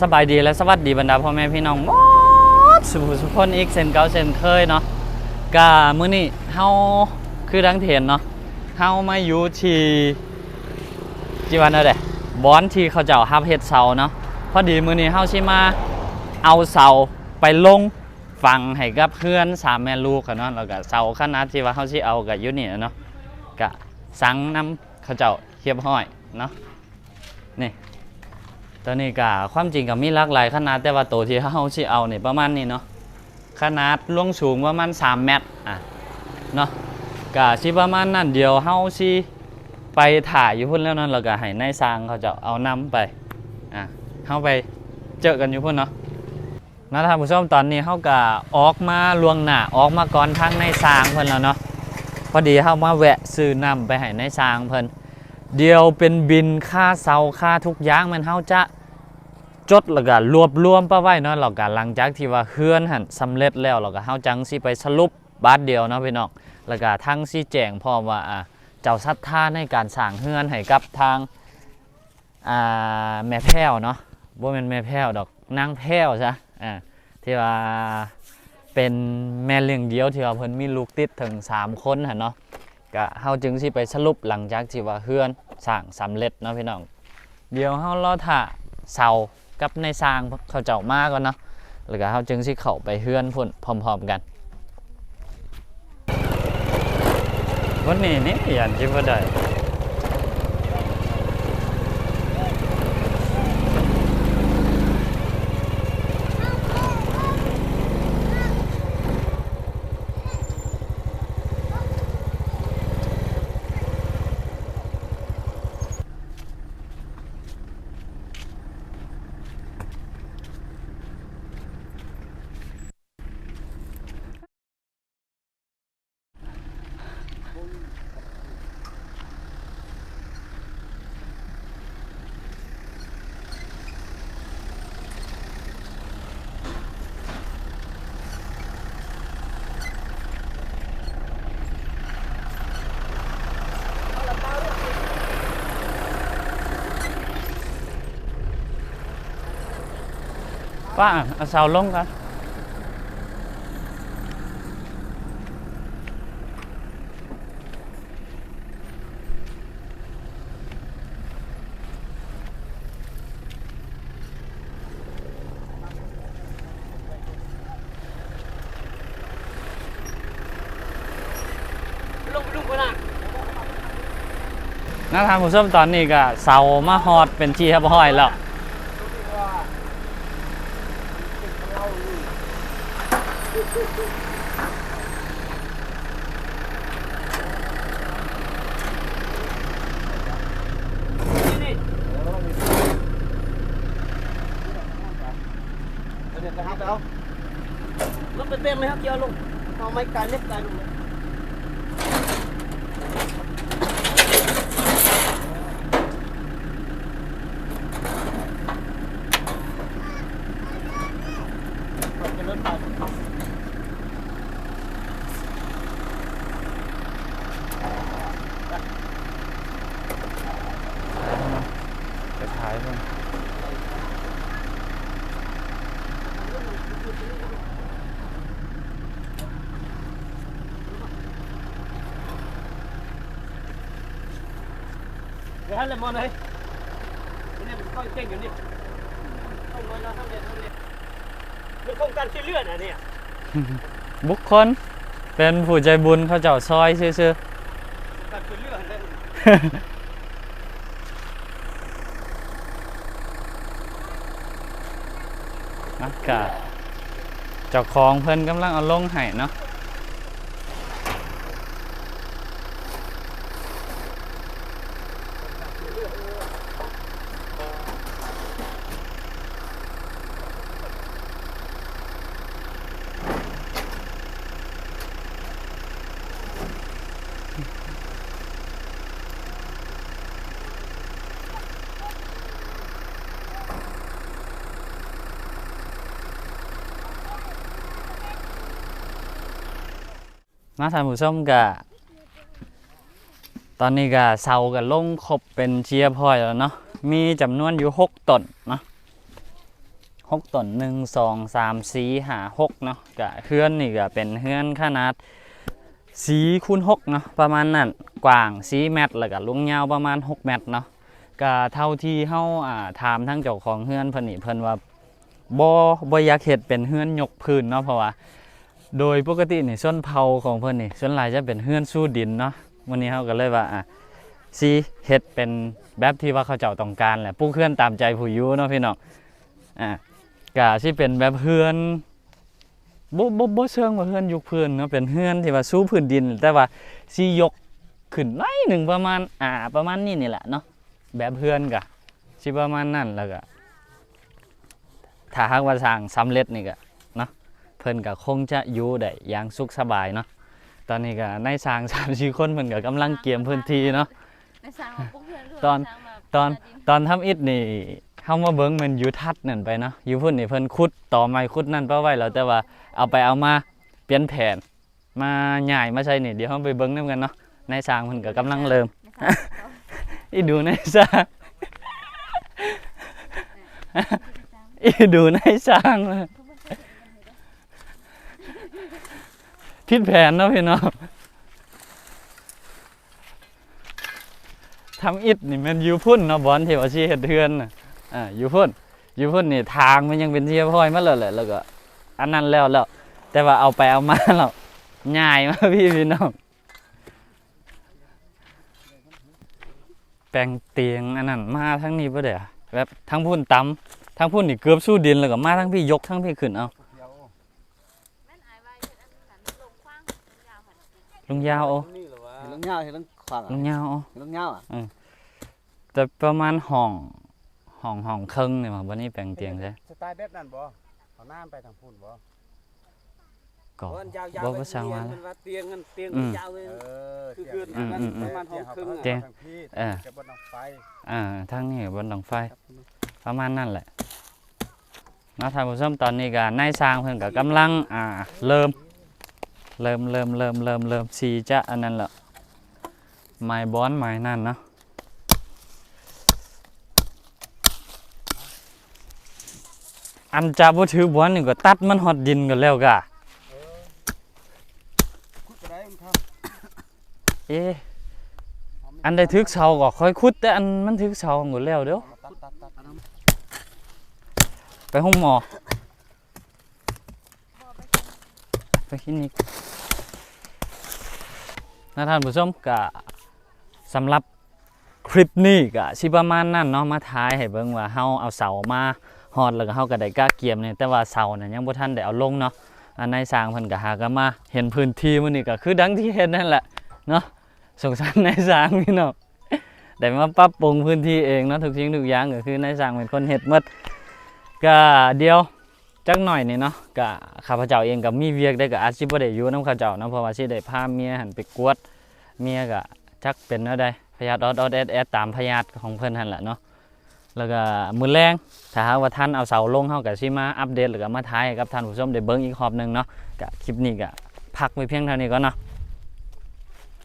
สบายดีและสวัสดีบรรดาพ่อแม่พี่น้องหมดสุภสุพนอีกเซนเก่าเซนเคยเนาะกะมื้อนี้เฮาคือดังเห็นเนาะเฮามาอยู่ที่จีวันเอาเด้บอนที่เขาเจ้าฮับเฮ็ดเสาเนาะพอดีมื้อนี้เฮาสิมาเอาเสาไปลงฟังให้กับเพื่อนสามแม่ลูกกันเนาะแล้วก็เสาขนาดที่ว่าเฮาสิเอากับอยู่นี่เนาะกะสังนํเขาเจ้าเรียบร้อยเนาะนี่ ตัวนี้ก็ความจริงก็มีหลากหลายขนาดแต่ว่าตัวที่เฮาสิเอาเนี่ประมาณนี้เนาะขนาดล่วงสูงประมาณ3เมตรอะเนาะก็สิประมาณนั้นเดียวเฮาสิไปถ่ายอยู่พุ่นแล้วนั่นแล้วก็ให้นายสร้างเขาจะเอานำไปอะเฮาไปเจอกันอยู่พุ่นเนาะนะท่านผู้ชมตอนนี้เฮาก็ออกมาลวงหน้าออกมาก่อนทางนายสร้างเพิ่นแล้วเนาะพอดีเฮามาแวะซื้อน้ำไปให้นายสร้างเพิ่นเดียวเป็นบินค่าเสาค่าทุกอย่างมันเฮาจะ จดแล้วก็รวบรวมป้าไว้เนาะแล้วก็หลังจากที่ว่าเฮือนหันสำเร็จแล้วเราก็เฮาจังสิไปสรุปบาทเดียวเนาะพี่น้องแล้วก็ทั้งสิแจงพร้อมว่าอ่าเจ้าศรัทธาในการสร้างเฮือนให้กับทางอ่าแม่แพ้วเนาะบ่แม่นแม่แพ้วดอกนางแพ้วซะอ่าที่ว่าเป็นแม่เลี้ยงเดียวที่ว่าเพิ่นมีลูกติดถึงสามคนหั่นเนาะก็เฮาจึงสิไปสรุปหลังจากที่ว่าเฮือนสร้างสำเร็จเนาะพี่น้องเดี๋ยวเฮารอท่าเสา กับในสร้างเขาเจ้ามาก่อนเนาะแล้วก็เขาจึงสิเข้าไปเฮือนพุ่นพร้อมๆกันวันนี้นี่ยันจิบ่ได้ ป้าเอาเสาลงกันลงไปลุงคนน่ะนะทางผู้ชมตอนนี้ก็เสามาฮอดเป็นที่เรียบร้อยแล้ว นี่นี่เดี๋ยวจะห้ไปเอารถเต็งเลยครับเจียวลงเอาไม้กายเล็กกายลงเลย เป็นรถไฟ ไปถ่ายเพิ่น เดี๋ยว ให้เลยมอนเลยนี่มันก็เก่งอยู่นี่ต้องมาแล้วทำเด็ดทำเด็ดมันโครงการช่วยเหลือนะเนี่ยบุคคลเป็นผู้ใจบุญเขาเจ้าซอยซื่อการช่วยเหลือนะๆนะกะเจ้าของเพิ่นกำลังเอาลงให้เนาะ นะท่านผู้ชมกะตอนนี้กะเสากับลงครบเป็นเชียร์พอยแล้วเนาะมีจำนวนอยู่หกต้นเนาะหกต้นหนึ่งสองสามสี่ห้าหกเนาะก็เฮือนนี่ก็เป็นเฮือนขนาดสีคูณหกเนาะประมาณนั้นกว้างสีเมตรแล้วก็ลุงยาวประมาณ6เมตรเนาะก็เท่าที่เฮาอ่าถามทั้งเจ้าของเฮือนเพิ่นนี่เพิ่นว่าบ่บ่อยากเฮ็ดเป็นเฮือนยกพื้นเนาะเพราะว่า โดยปกตินี่ส่วนเผาของเพิ่นนี่ส่วนหลายจะเป็นเฮือนสู้ดินเนาะวันนี้เฮาก็เลยว่าอะสิเฮ็ดเป็นแบบที่ว่าเขาเจ้าต้องการแหละปลูกเฮือนตามใจผู้ยู่เนาะพี่น้องอะก็สิเป็นแบบเฮือนบ่บ่บ่เชิงว่าเฮือนยกพื้นเนาะเป็นเฮือนที่ว่าสู้พื้นดิน แต่ว่าสิยกขึ้นหน้หนึ่งประมาณอ่าประมาณนี้นี่แหละเนาะแบบเฮือนก็สิประมาณนั้นแล้วก็ถ้าหากว่าสร้างสำเร็จนี่ก็ เพิ่นก็คงจะอยู่ได้อย่างสุขสบายเนาะตอนนี้ก็ในสร้างสามสี่คนเพิ่นก็กำลังเกียมพื้นที่เนาะ ในสร้างมาปุ๊บเพื่อนตอน สร้างมาตอนดิตอนทำอิฐนี่เฮามาเบิ่งมันอยู่ทัดนั่นไปเนาะอยู่พุ่นนี่เพิ่นขุดต่อไม้ขุดนั่นไปไว้แล้วแต่ว่าเอาไปเอามาเปลี่ยนแผน มาย้ายมาใช้นี่เดี๋ยวเฮาไปเบิ่งนํกันเนาะในสร้างเพิ่นก็กำลังเริ่ม ในสร้างเขาอีดูในสร้าง อีดูในสร้างเล ยผิดแผนเนาะพี่น้องทำอิฐนี่มันอยู่พุ่นเนาะบอลเทวชีเฮ็ดเทือนน่ะอ่าอยู่พุ่นอยู่พุ่นนี่ทางมันยังเป็นเทียพอยมาแล้วแหละแล้วก็อันนั้นแล้วแล้ว แต่ว่าเอาไปเอามาแล้วง่ายมากพี่พี่น้องแปลงเตียงอันนั้นมาทั้งนี้ปะเดี๋ยวแบบทั้งพุ่นต่ำทั้งพุ่นนี่เกือบสู้ดินแล้วก็มาทั้งพี่ยกทั้งพี่ขึ้นเอา เดี๋ยว แม่นอายไว้เฮ็ดอันนั้นลงขว้างยาวเหมือน ลุงยาวเอานี่เหรอวะเห็นลังเงาเห็นลังขวางลุงยาวเอาเห็นลังเงาอะแต่ประมาณห้องห้องห้องครึ่งเนี่ยมั้งวันนี้แปลงเตียงใช่สไตล์แบบนั้นบ่เอาน้ำไปทางพุ่นบ่ก็วันยาวๆบ่ไปว่าสร้างมาเตียงมันว่าเตียงกันเตียงอืมยาวเลยเออคือเตียงคือนั้นอืมอืมประมาณห้องครึ่งเตียอะงทางพี่เออจะบนเอาไฟอ่าทางนี้บนหลังไฟ ประมาณนั่นแหละเนาะท่านผู้ชมตอนนี้ก็นายสร้างเพิ่นก็กำลังอ่าเริ่ม เริ่มเริ่มเริ่มเริ่มเริ่มสีจะอันนั้นแหละไม้บอนไม้นั่นเนาะอันจะบ่ถือบอนนี่ก็ตัดมันหอดดินกันแล้วกะคุดไปได้มันครับเอ๊ะอันใดทึกเสาก็ค่อยขุดแต่อันมันทึกเสาหมดแล้วเด้อตัดตัดตัดตัดไปห้องหมอไปคลินิก นะท่านผู้ชมก็สำหรับคลิปนี้ก็สิประมาณนั้นเนาะมาท้ายให้เบิ่งว่าเฮาเอาเสามาฮอดแล้วก็เฮาก็ได้กล้าเกียมนี่แต่ว่าเสาเนี่ยยังบ่ทันได้เอาลงเนาะอันในสร้างเพิ่นก็หากันมาเห็นพื้นที่มื้อนี้ก็คือดังที่เห็นนั่นแหละเนาะสงสารนายสร้างพี่น้องได้มาปรับปรุงพื้นที่เองเนาะทุกสิ่งทุกอย่างก็คือนายสร้างเป็นคนเฮ็ดหมดก็เดียว จักหน่อยนี่เนาะกับข้าพเจ้าเองกับมีเวียกได้กับอาชีพบ่ได้อยู่นำข้าเจ้าเนาะเพราะว่าชีได้พาเมียหันไปกวดเมียกับจักเป็นแนวไดพยาธิออดออดแอดแอดตามพยาธิของเพิ่นหันแหละเนาะแล้วก็มือแรงถ้าหากว่าท่านเอาเสาลงเข้ากับชิมาอัปเดตหรือกับมาทายกับท่านผู้ชมได้เบิ้งอีกรอบหนึงเนาะกับคลิปนี้กับพักไว้เพียงเท่านี้ก่อนเนาะ